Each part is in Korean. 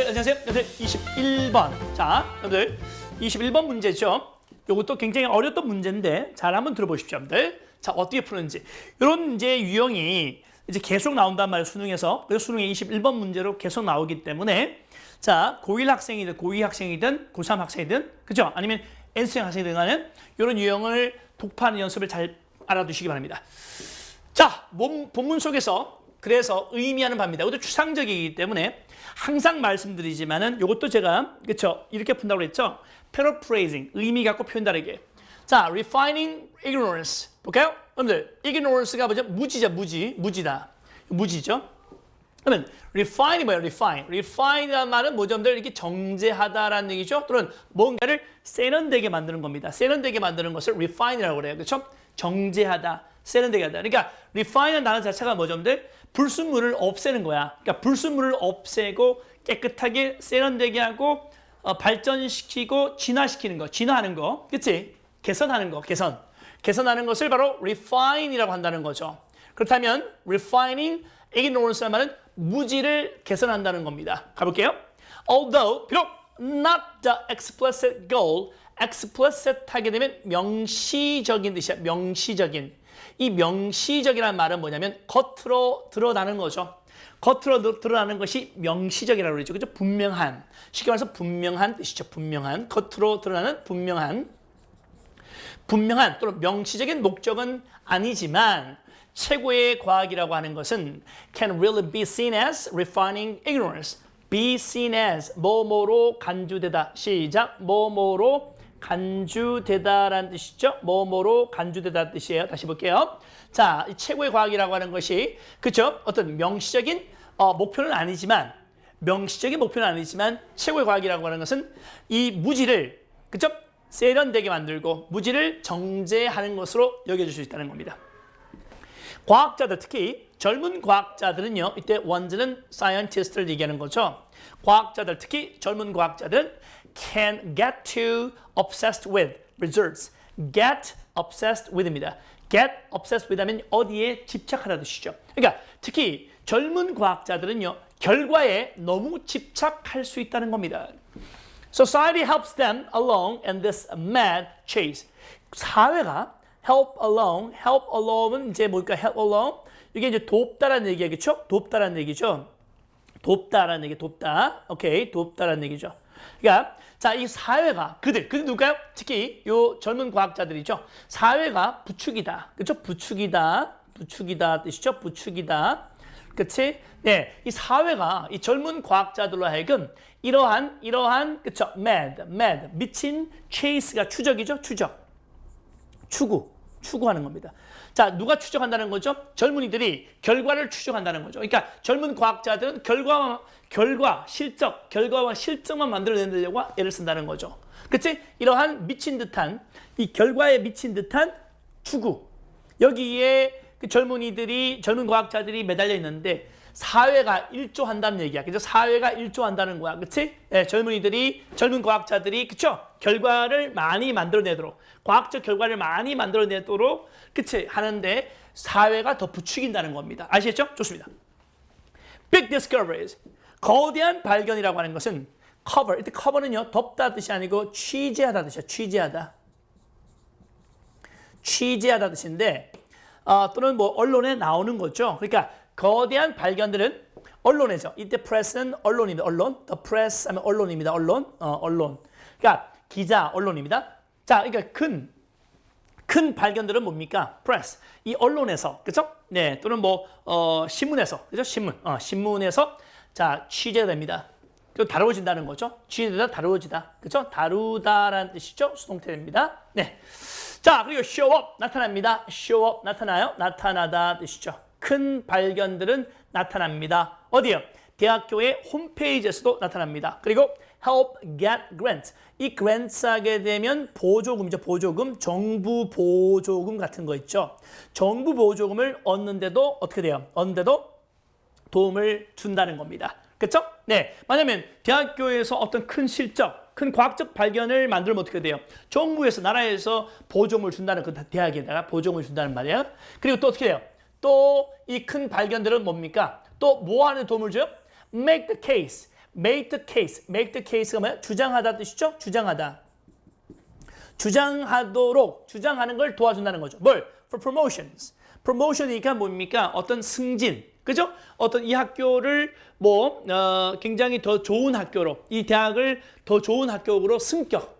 여러분들 안녕하세요. 여러분들 21번. 자, 여러분들 21번 문제죠. 이것도 굉장히 어려웠던 문제인데 잘 한번 들어보십시오, 여러분들. 자, 어떻게 푸는지. 이런 이제 유형이 이제 계속 나온단 말이에요, 수능에서. 그래서 수능에 21번 문제로 계속 나오기 때문에 자, 고1 학생이든 고2 학생이든 고3 학생이든 그죠? 아니면 N수생 학생이든 간에 이런 유형을 독파하는 연습을 잘 알아두시기 바랍니다. 자, 몸, 본문 속에서 그래서 의미하는 바입니다. 이것도 추상적이기 때문에 항상 말씀드리지만은 이것도 제가 그렇죠 이렇게 푼다고 그랬죠. paraphrasing 의미 갖고 표현 다르게. 자, refining ignorance 볼까요? 여러분들 ignorance가 뭐죠? 무지죠, 무지, 무지다, 무지죠. 그러면 refine 뭐예요? refine. refine이라는 말은 뭐죠? 여러분들 이렇게 정제하다라는 얘기죠. 또는 뭔가를 세련되게 만드는 겁니다. 세련되게 만드는 것을 refine이라고 그래요. 그렇죠? 정제하다, 세련되게 하다. 그러니까 refine이라는 단어 자체가 뭐죠? 여러분들 불순물을 없애는 거야. 그러니까 불순물을 없애고 깨끗하게 세련되게 하고 어, 발전시키고 진화시키는 거, 진화하는 거, 그렇지? 개선하는 거, 개선. 개선하는 것을 바로 refine이라고 한다는 거죠. 그렇다면 refining ignorance라는 말은 무지를 개선한다는 겁니다. 가볼게요. Although 비록 not the explicit goal, explicit 하게 되면 명시적인 뜻이야. 명시적인. 이 명시적이라는 말은 뭐냐면 겉으로 드러나는 거죠. 겉으로 드- 드러나는 것이 명시적이라고 그러죠. 그죠? 분명한. 쉽게 말해서 분명한 뜻이죠. 분명한. 겉으로 드러나는 분명한. 분명한 또는 명시적인 목적은 아니지만 최고의 과학이라고 하는 것은 can really be seen as refining ignorance. be seen as 뭐뭐로 간주되다. 시작. 뭐뭐로 간주되다라는 뜻이죠. 뭐뭐로 간주되다는 뜻이에요. 다시 볼게요. 자, 이 최고의 과학이라고 하는 것이 그렇죠? 어떤 명시적인 어, 목표는 아니지만 명시적인 목표는 아니지만 최고의 과학이라고 하는 것은 이 무지를 그렇죠? 세련되게 만들고 무지를 정제하는 것으로 여겨질 수 있다는 겁니다. 과학자들 특히 젊은 과학자들은요 이때 원즈는 scientist를 얘기하는 거죠. 과학자들 특히 젊은 과학자들은 can get too obsessed with results. get obsessed with입니다. get obsessed with 하면 어디에 집착하라는 뜻이죠. 그러니까 특히 젊은 과학자들은요 결과에 너무 집착할 수 있다는 겁니다. Society helps them along in this mad chase. 사회가 help along, help along은 이제 뭘까? help along 이게 이제 돕다라는 얘기겠죠? 돕다라는 얘기죠. 돕다라는 얘기, 돕다. 오케이, 돕다라는 얘기죠. 그러니까 자, 이 사회가 그들, 그들 누굴까요? 특히 요 젊은 과학자들이죠. 사회가 부축이다. 그렇죠? 부축이다. 부축이다 뜻이죠. 부축이다. 그치? 네, 이 사회가 이 젊은 과학자들로 하여금 이러한 이러한 그쵸? mad, mad 미친 chase가 추적이죠, 추적. 추구, 추구하는 겁니다. 자, 누가 추적한다는 거죠? 젊은이들이 결과를 추적한다는 거죠. 그러니까 젊은 과학자들은 결과와 결과, 실적, 결과와 실적만 만들어내려고 애를 쓴다는 거죠. 그치? 이러한 미친 듯한 이 결과에 미친 듯한 추구. 여기에 그 젊은이들이 젊은 과학자들이 매달려 있는데 사회가 일조한다는 얘기야. 그죠? 사회가 일조한다는 거야. 그치? 네, 젊은이들이, 젊은 과학자들이, 그쵸? 결과를 많이 만들어내도록, 과학적 결과를 많이 만들어내도록, 그치? 하는데 사회가 더 부추긴다는 겁니다. 아시겠죠? 좋습니다. Big discoveries. 거대한 발견이라고 하는 것은 cover. 이때 cover는요, 덮다 뜻이 아니고 취재하다 뜻이야. 취재하다. 취재하다 뜻인데, 어, 또는 뭐 언론에 나오는 거죠. 그러니까 거대한 발견들은 언론에서 이때 press는 언론입니다. 언론. The press 하면 언론입니다. 언론. 어, 언론. 그러니까 기자 언론입니다. 자, 그러니까 큰, 큰 발견들은 뭡니까? press. 이 언론에서, 그죠? 네, 또는 뭐, 어, 신문에서, 그죠? 신문. 어, 신문에서 자, 취재됩니다. 그 다루어진다는 거죠. 취재되다, 다루어지다. 그죠? 다루다라는 뜻이죠. 수동태입니다. 네. 자, 그리고 show up 나타납니다. show up 나타나요? 나타나다 뜻이죠. 큰 발견들은 나타납니다. 어디요? 대학교의 홈페이지에서도 나타납니다. 그리고 help get grant. 이 grants 하게 되면 보조금이죠. 보조금, 정부 보조금 같은 거 있죠. 정부 보조금을 얻는데도 어떻게 돼요? 얻는데도 도움을 준다는 겁니다. 그렇죠? 네. 만약면 대학교에서 어떤 큰 실적, 큰 과학적 발견을 만들면 어떻게 돼요? 정부에서 나라에서 보조금을 준다는 그 대학에다가 보조금을 준다는 말이에요. 그리고 또 어떻게 돼요? 또 이 큰 발견들은 뭡니까? 또 뭐 하는 도움을 줘요? Make the case. make the case. make the case가 뭐야? 주장하다 뜻이죠? 주장하다. 주장하도록 주장하는 걸 도와준다는 거죠. 뭘? For promotions. promotion이니까 뭡니까? 어떤 승진. 그죠? 어떤 이 학교를 뭐 어, 굉장히 더 좋은 학교로 이 대학을 더 좋은 학교로 승격.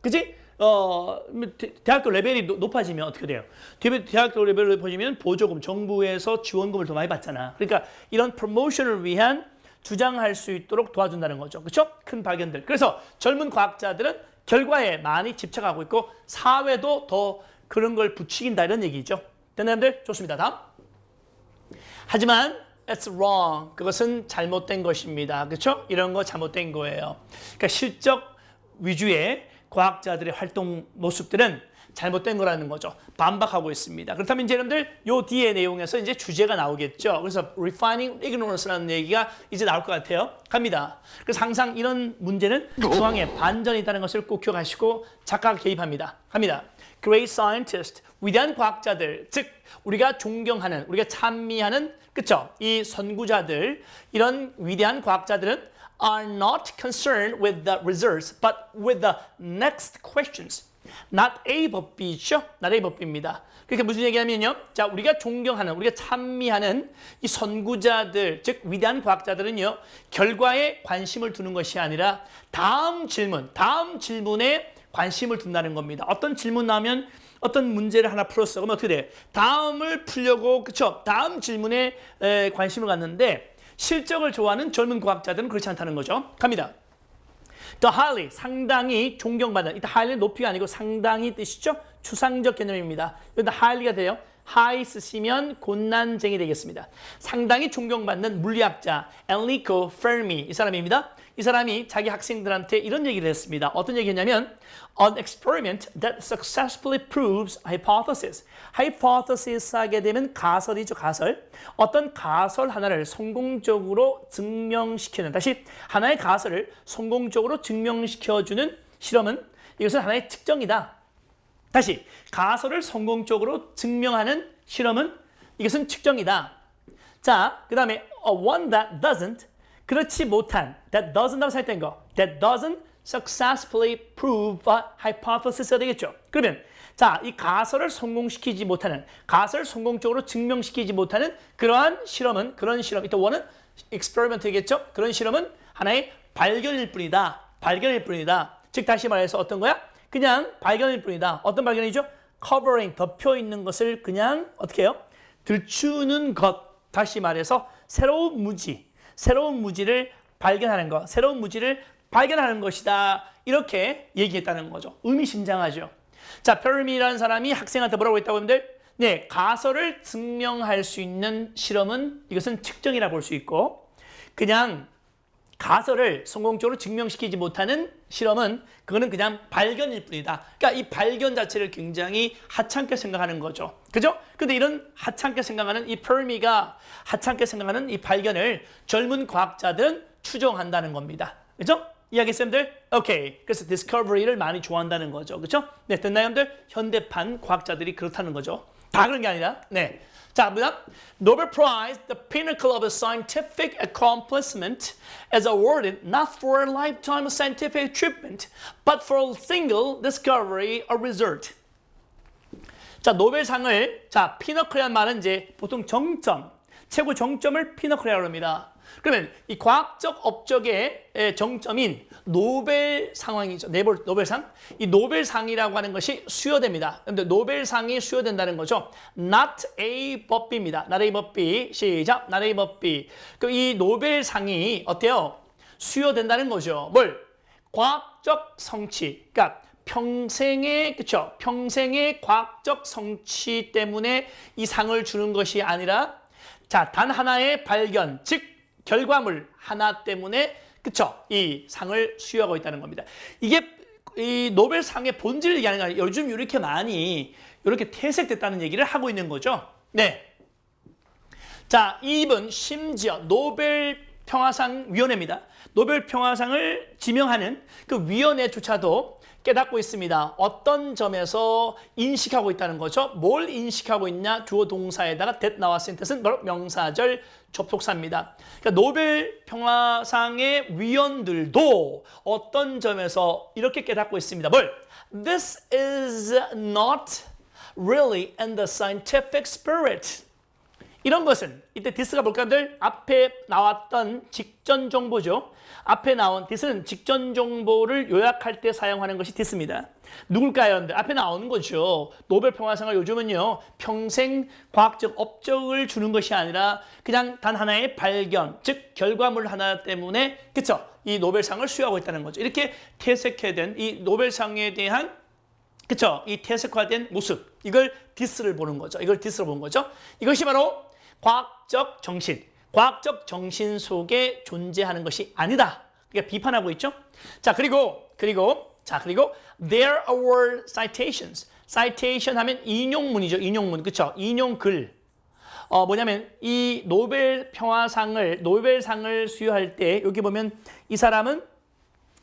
그지? 어, 대- 대학교 레벨이 노- 높아지면 어떻게 돼요? 대- 대학교 레벨이 높아지면 보조금, 정부에서 지원금을 더 많이 받잖아. 그러니까 이런 프로모션을 위한 주장할 수 있도록 도와준다는 거죠. 그렇죠? 큰 발견들. 그래서 젊은 과학자들은 결과에 많이 집착하고 있고 사회도 더 그런 걸 부추긴다 이런 얘기죠. 됐나요, 좋습니다. 다음. 하지만 it's wrong. 그것은 잘못된 것입니다. 그렇죠? 이런 거 잘못된 거예요. 그러니까 실적 위주의 과학자들의 활동 모습들은 잘못된 거라는 거죠. 반박하고 있습니다. 그렇다면 이제 여러분들 요 뒤에 내용에서 이제 주제가 나오겠죠. 그래서 refining ignorance라는 얘기가 이제 나올 것 같아요. 갑니다. 그래서 항상 이런 문제는 중앙에 반전이 있다는 것을 꼭 기억하시고 작가가 개입합니다. 갑니다. Great scientist, 위대한 과학자들, 즉 우리가 존경하는, 우리가 찬미하는, 그쵸? 이 선구자들, 이런 위대한 과학자들은 are not concerned with the results, but with the next questions. Not A 법 B죠? Not A 법 B입니다. 그러니까 무슨 얘기냐면요. 자, 우리가 존경하는, 우리가 찬미하는 이 선구자들, 즉 위대한 과학자들은요. 결과에 관심을 두는 것이 아니라 다음 질문, 다음 질문에 관심을 둔다는 겁니다. 어떤 질문 나오면 어떤 문제를 하나 풀었어. 그러면 어떻게 돼? 다음을 풀려고 그쵸? 다음 질문에 에, 관심을 갖는데 실적을 좋아하는 젊은 과학자들은 그렇지 않다는 거죠. 갑니다. The highly 상당히 존경받는 이때 highly 높이가 아니고 상당히 뜻이죠. 추상적 개념입니다. 여기다 highly가 돼요. high 쓰시면 곤난쟁이 되겠습니다. 상당히 존경받는 물리학자 Enrico Fermi 이 사람입니다. 이 사람이 자기 학생들한테 이런 얘기를 했습니다. 어떤 얘기했냐면 An experiment that successfully proves hypothesis. hypothesis 하게 되면 가설이죠, 가설. 어떤 가설 하나를 성공적으로 증명시키는 다시 하나의 가설을 성공적으로 증명시켜 주는 실험은 이것은 하나의 특정이다. 다시 가설을 성공적으로 증명하는 실험은 이것은 측정이다. 자, 그 다음에 a one that doesn't 그렇지 못한 that doesn't라고 살땐 거 that doesn't successfully prove a hypothesis가 되겠죠. 그러면 자, 이 가설을 성공시키지 못하는 가설을 성공적으로 증명시키지 못하는 그러한 실험은 그런 실험 이때 원은 experiment이겠죠. 그런 실험은 하나의 발견일 뿐이다. 발견일 뿐이다. 즉 다시 말해서 어떤 거야? 그냥 발견일 뿐이다. 어떤 발견이죠? covering 덮여 있는 것을 그냥 어떻게 해요? 들추는 것. 다시 말해서 새로운 무지, 새로운 무지를 발견하는 것, 새로운 무지를 발견하는 것이다. 이렇게 얘기했다는 거죠. 의미심장하죠. 자, 페르미라는 사람이 학생한테 뭐라고 했다고 하면 네, 가설을 증명할 수 있는 실험은 이것은 측정이라 볼 수 있고 그냥 가설을 성공적으로 증명시키지 못하는 실험은 그거는 그냥 발견일 뿐이다. 그러니까 이 발견 자체를 굉장히 하찮게 생각하는 거죠. 그죠? 근데 이런 하찮게 생각하는 이 페르미가 하찮게 생각하는 이 발견을 젊은 과학자들은 추정한다는 겁니다. 그죠? 이해하겠습니들? 오케이. 그래서 디스커버리를 많이 좋아한다는 거죠. 그죠? 네, 됐나요, 여러분들? 현대판 과학자들이 그렇다는 거죠. 다 그런 게 아니라, 네. 자, 보다 Nobel Prize, the pinnacle of a scientific accomplishment, is awarded not for a lifetime of scientific achievement, but for a single discovery or result. 자, 노벨상을 자, 피너클이라는 말은 이제 보통 정점, 최고 정점을 피너클이라고 합니다. 그러면 이 과학적 업적의 에, 정점인 노벨 상황이죠. 네벌, 노벨상. 이 노벨상이라고 하는 것이 수여됩니다. 그런데 노벨상이 수여된다는 거죠. Not A but B입니다. Not A but. 시작. Not A but. 그럼 이 노벨상이 어때요? 수여된다는 거죠. 뭘? 과학적 성취. 그러니까 평생의 그쵸 평생의 과학적 성취 때문에 이 상을 주는 것이 아니라 자 단 하나의 발견 즉 결과물 하나 때문에 그쵸 이 상을 수여하고 있다는 겁니다. 이게 이 노벨상의 본질을 얘기하는 게 아니라 요즘 이렇게 많이 이렇게 퇴색됐다는 얘기를 하고 있는 거죠. 네. 자, 이분 심지어 노벨 평화상 위원회입니다. 노벨 평화상을 지명하는 그 위원회조차도 깨닫고 있습니다. 어떤 점에서 인식하고 있다는 거죠? 뭘 인식하고 있냐? 주어 동사에다가 that 나왔을 뜻은 바로 명사절 접속사입니다. 그러니까 노벨 평화상의 위원들도 어떤 점에서 이렇게 깨닫고 있습니다. 뭘? This is not really in the scientific spirit. 이런 것은 이때 디스가 볼까들 앞에 나왔던 직전 정보죠. 앞에 나온 디스는 직전 정보를 요약할 때 사용하는 것이 디스입니다. 누굴까요? 여러분들? 앞에 나오는 거죠. 노벨 평화상을 요즘은요. 평생 과학적 업적을 주는 것이 아니라 그냥 단 하나의 발견, 즉 결과물 하나 때문에 그쵸? 이 노벨상을 수여하고 있다는 거죠. 이렇게 퇴색화된 이 노벨상에 대한 그쵸? 이 퇴색화된 모습. 이걸 디스를 보는 거죠. 이걸 디스로 보는 거죠. 이것이 바로 과학적 정신. 과학적 정신 속에 존재하는 것이 아니다. 그러니까 비판하고 있죠. 자, 그리고, 그리고, 자, 그리고 there are citations. citation 하면 인용문이죠. 인용문. 그쵸? 인용글. 어, 뭐냐면 이 노벨 평화상을, 노벨상을 수여할 때 여기 보면 이 사람은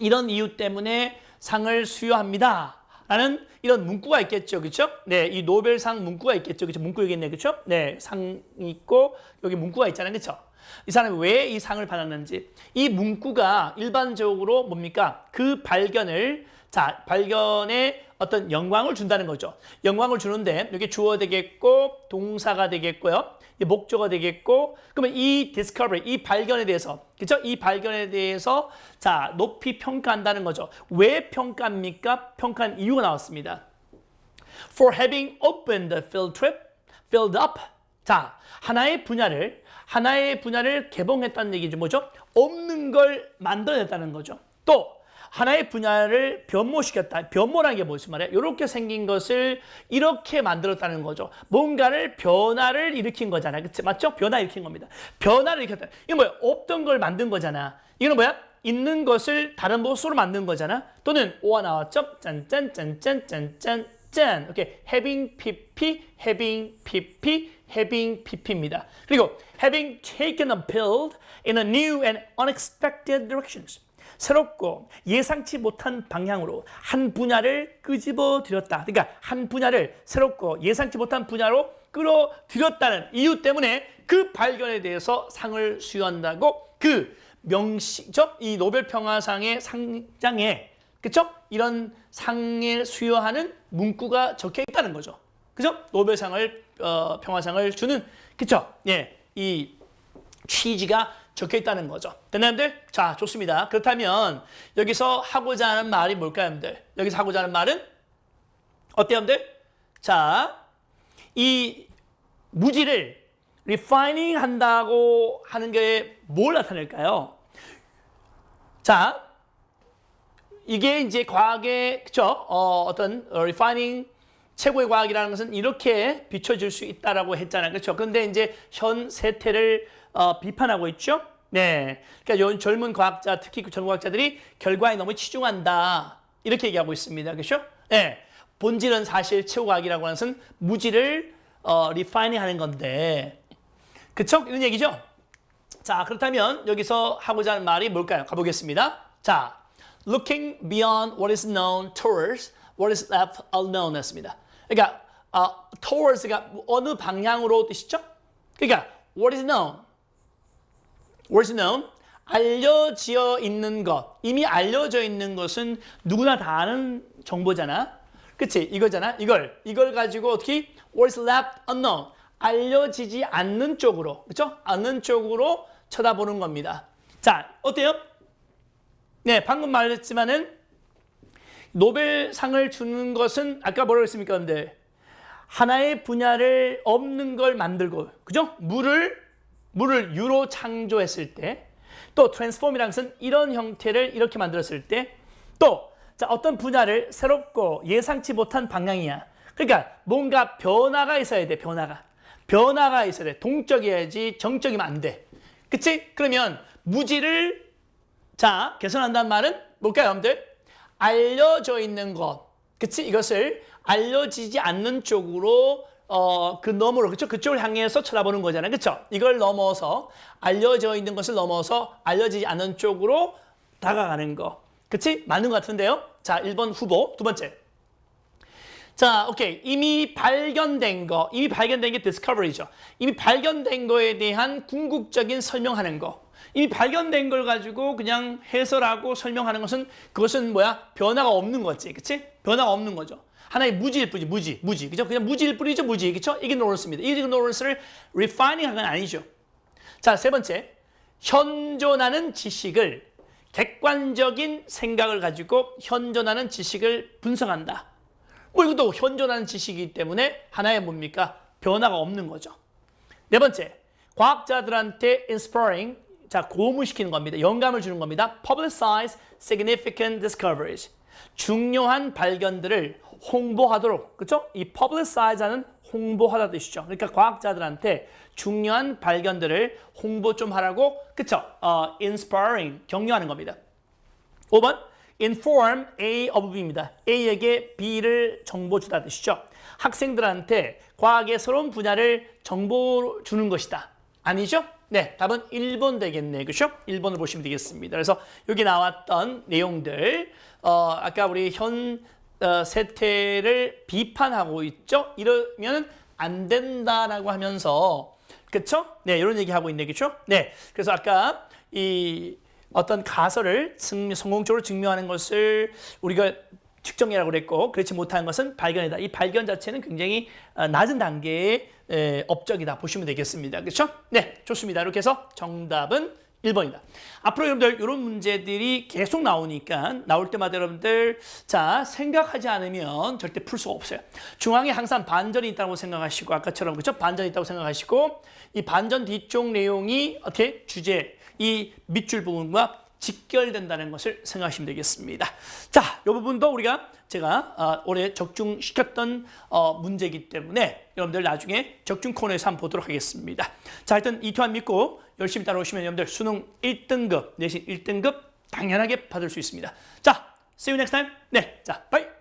이런 이유 때문에 상을 수여합니다. 라는 이런 문구가 있겠죠. 그렇죠? 네, 이 노벨상 문구가 있겠죠. 그렇죠? 문구 여기 있네. 그렇죠? 네, 상 있고 여기 문구가 있잖아요. 그렇죠? 이 사람이 왜 이 상을 받았는지 이 문구가 일반적으로 뭡니까? 그 발견을 자, 발견에 어떤 영광을 준다는 거죠. 영광을 주는데 여기 주어 되겠고 동사가 되겠고요. 이 목적어가 되겠고 그러면 이 discovery, 이 발견에 대해서 그렇죠? 이 발견에 대해서 자, 높이 평가한다는 거죠. 왜 평가합니까? 평가한 이유가 나왔습니다. For having opened the field trip, filled up. 자, 하나의 분야를 하나의 분야를 개봉했다는 얘기죠. 뭐죠? 없는 걸 만들어냈다는 거죠. 또 하나의 분야를 변모시켰다. 변모라는 게 무슨 말이야? 이렇게 생긴 것을 이렇게 만들었다는 거죠. 뭔가를 변화를 일으킨 거잖아. 그치? 맞죠? 변화 일으킨 겁니다. 변화를 일으켰다. 이거 뭐야? 없던 걸 만든 거잖아. 이거는 뭐야? 있는 것을 다른 모습으로 만든 거잖아. 또는 오가 나왔죠? 짠짠짠짠짠짠 짠. 오케이. having pp, having pp, having pp입니다. 그리고 having taken a build in a new and unexpected directions. 새롭고 예상치 못한 방향으로 한 분야를 끄집어 들였다. 그러니까 한 분야를 새롭고 예상치 못한 분야로 끌어들였다는 이유 때문에 그 발견에 대해서 상을 수여한다고 그 명시죠? 이 노벨 평화상의 상장에 그쵸? 이런 상을 수여하는 문구가 적혀 있다는 거죠. 그죠? 노벨상을 어, 평화상을 주는 그쵸? 예, 이 취지가 적혀 있다는 거죠. 됐나요들? 자, 좋습니다. 그렇다면 여기서 하고자 하는 말이 뭘까요, 여러분들? 여기서 하고자 하는 말은 어때요, 여러분들? 자, 이 무지를 리파이닝 한다고 하는 게 뭘 나타낼까요? 자, 이게 이제 과학의 그쵸? 어, 어떤 리파이닝 최고의 과학이라는 것은 이렇게 비춰질 수 있다라고 했잖아요. 그렇죠? 그런데 이제 현 세태를 어, 비판하고 있죠. 네. 그러니까 요 젊은 과학자, 특히 그 젊은 과학자들이 결과에 너무 치중한다. 이렇게 얘기하고 있습니다. 그렇죠? 네. 본질은 사실 최고과학이라고 하는 것은 무지를 어, 리파이닝 하는 건데. 그쵸? 이런 얘기죠? 자, 그렇다면 여기서 하고자 하는 말이 뭘까요? 가보겠습니다. 자, looking beyond what is known towards what is left unknown 했습니다. 그러니까 어, towards가 어느 방향으로 뜻이죠? 그러니까 what is known, is known 알려져 있는 것, 이미 알려져 있는 것은 누구나 다 아는 정보잖아. 그치? 이거잖아. 이걸 이걸 가지고 어떻게 what is left unknown 알려지지 않는 쪽으로 그렇죠? 않는 쪽으로 쳐다보는 겁니다. 자, 어때요? 네, 방금 말했지만은 노벨상을 주는 것은 아까 뭐라고 했습니까? 근데 하나의 분야를 없는 걸 만들고 그죠? 물을 물을 유로 창조했을 때 또 트랜스폼이라는 것은 이런 형태를 이렇게 만들었을 때 또 자, 어떤 분야를 새롭고 예상치 못한 방향이야. 그러니까 뭔가 변화가 있어야 돼. 변화가. 변화가 있어야 돼. 동적이어야지 정적이면 안 돼. 그치? 그러면 무지를 자, 개선한다는 말은 뭘까요, 여러분들? 알려져 있는 것. 그치? 이것을 알려지지 않는 쪽으로 어, 그 너머로, 그쵸? 그쪽을 향해서 쳐다보는 거잖아요. 그쵸? 이걸 넘어서, 알려져 있는 것을 넘어서 알려지지 않는 쪽으로 다가가는 거. 그치? 맞는 것 같은데요. 자, 1번 후보. 두 번째. 자, 오케이. 이미 발견된 거, 이미 발견된 게 discovery죠. 이미 발견된 거에 대한 궁극적인 설명하는 거. 이미 발견된 걸 가지고 그냥 해설하고 설명하는 것은 그것은 뭐야? 변화가 없는 거지. 그치? 변화가 없는 거죠. 하나의 무지일 뿐이지, 무지, 무지. 그죠? 그냥 무지일 뿐이죠, 무지. 그쵸? ignorance입니다. ignorance를 refining 하는 건 아니죠. 자, 세 번째. 현존하는 지식을 객관적인 생각을 가지고 현존하는 지식을 분석한다. 뭐 이것도 현존하는 지식이기 때문에 하나의 뭡니까? 변화가 없는 거죠. 네 번째, 과학자들한테 inspiring, 자 고무시키는 겁니다. 영감을 주는 겁니다. publicize significant discoveries, 중요한 발견들을 홍보하도록, 그렇죠? 이 publicize하는 홍보하다 뜻이죠. 그러니까 과학자들한테 중요한 발견들을 홍보 좀 하라고, 그렇죠? 어, inspiring, 격려하는 겁니다. 5번 inform A of B입니다. A에게 B를 정보 주다 뜻이죠. 학생들한테 과학의 새로운 분야를 정보 주는 것이다. 아니죠? 네, 답은 1번 되겠네. 그렇죠? 1번을 보시면 되겠습니다. 그래서 여기 나왔던 내용들 어, 아까 우리 현 어, 세태를 비판하고 있죠. 이러면 안 된다라고 하면서 그렇죠? 네, 이런 얘기 하고 있네. 그렇죠? 네. 그래서 아까 이 어떤 가설을 증- 성공적으로 증명하는 것을 우리가 측정이라고 그랬고 그렇지 못한 것은 발견이다. 이 발견 자체는 굉장히 어, 낮은 단계의 에, 업적이다 보시면 되겠습니다. 그렇죠? 네, 좋습니다. 이렇게 해서 정답은 1번이다. 앞으로 여러분들 이런 문제들이 계속 나오니까 나올 때마다 여러분들 자 생각하지 않으면 절대 풀 수가 없어요. 중앙에 항상 반전이 있다고 생각하시고 아까처럼 그렇죠? 반전이 있다고 생각하시고 이 반전 뒤쪽 내용이 어떻게 주제 이 밑줄 부분과 직결된다는 것을 생각하시면 되겠습니다. 자, 이 부분도 우리가 제가 어, 올해 적중시켰던 어, 문제이기 때문에 여러분들 나중에 적중 코너에서 한번 보도록 하겠습니다. 자, 일단 이 또한 믿고 열심히 따라오시면 여러분들 수능 1등급, 내신 1등급 당연하게 받을 수 있습니다. 자, see you next time. 네, 자, bye.